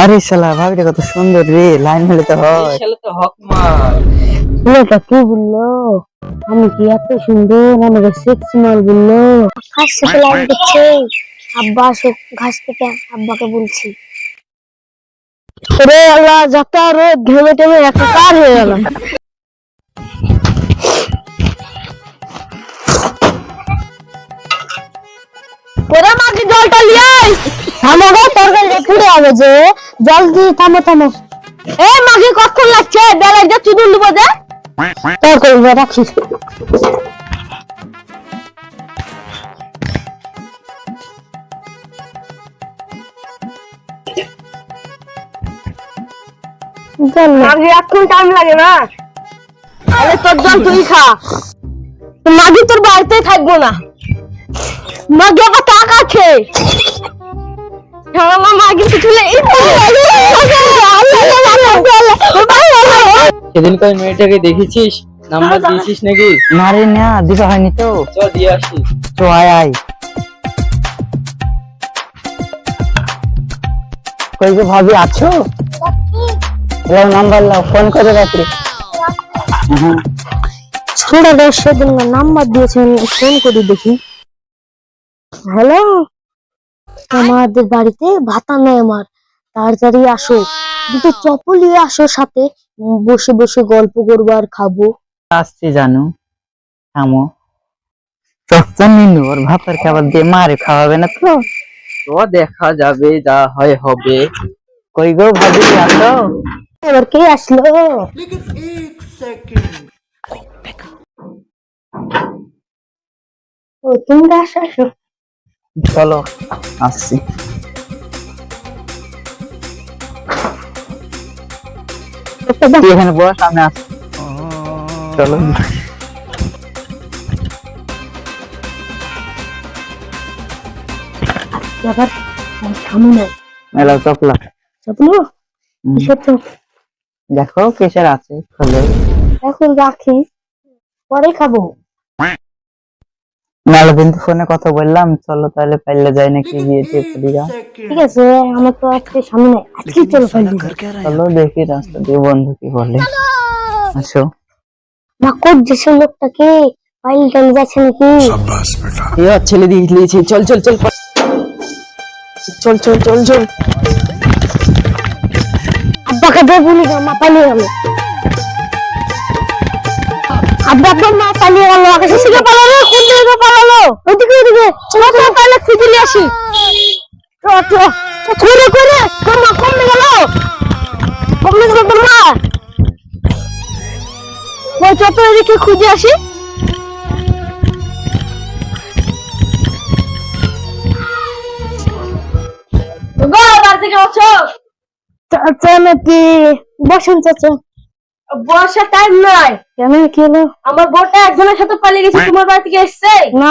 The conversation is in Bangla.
আরে শালা ভাবিটা কত সুন্দর রে লাইন হলে তো হয়। ছেলে তো হক মার। ছেলেটা কি বলল? আমি কি এত সুন্দর আমাকে সেক্স মাল বলল? ঘাস খেতে লাইন করছে আব্বা আসুক ঘাস খেতে আব্বাকে বলছি। রে আল্লাহ যাতা রোদ ঘেমে টেমে একাকার হয়ে গেল ওরা মাকে জলটা লিয়ে পুড়ে হবে যে জল দিয়ে থামো থামো। এ মাকে কখন লাগছে? বেলায় যে চুদুল দিব যে রাখিস। মাঝে এখন টাইম লাগে না। আরে তোর জল তুই খা। মাঝে তোর বাড়িতে থাকব না। মাঝে আবার টাকা আছে। মেয়েটাকে দেখেছিস? নাম্বার দিয়েছিস নাকি? না রে না দিতে হয়নি তো। চ দিয়ে আসি। তো আয় আয়। কই গো ভাবি আছো? লাও নাম্বার লাও ফোন করে রাত্রি হ্যাঁ ছোড়া সেদিন নাম্বার দিয়েছেন ফোন করে দেখি। হ্যালো? আমাদের বাড়িতে ভাতা নেই আমার। তাড়াতাড়ি আসো। দুটো চপল নিয়ে আসো সাথে। বসে বসে গল্প করব আর খাব। আসছি জানু। থামো। চকচান নিনু ওর ভাতের খাবার দিয়ে মারে খাওয়াবে না তো? তো দেখা যাবে যা হয় হবে। কই গো ভাবি আসো। এবার কে আসলো? ও তোমরা আসো। চলো আসছি। এখানে বস আমি আসছি চলো। এবার থামো না। মেলা চপলা চপলো হুম। কিসের চপ? দেখো কেসের আছে? খোলো। এখন রাখি পরে খাব। কিন্তু ফোনে কথা বললাম চলো তাহলে পাইলে যাই নাকি গিয়ে চেপে দিগা ঠিক আছে আমার তো আজকে সামনে আজকে চলো চলো দেখি রাস্তা দিয়ে বন্ধু কি বলে। আসো। না করছে সে লোকটাকে? পাইল টাইল যাচ্ছে নাকি? ইয়া ছেলে দিয়ে লিয়েছি চল চল চল চল চল চল চল। আব্বাকে দে বলি না মা পালিয়ে গেল। আব্বা আব্বা মা পালিয়ে গেল আকাশে থেকে পালালো কোন দিকে পালালো ওদিকে ওদিকে চলো তাহলে খুঁজে নিয়ে আসি। কমে গেল। কমে গেল ওই চত এদিকে খুঁজে আসি। বসুন চাচা। বর্ষা টাইম নয় কেন কি হলো? আমার বোনটা একজনের সাথে পালিয়ে গেছে তোমার বাড়ি থেকে এসছে? না।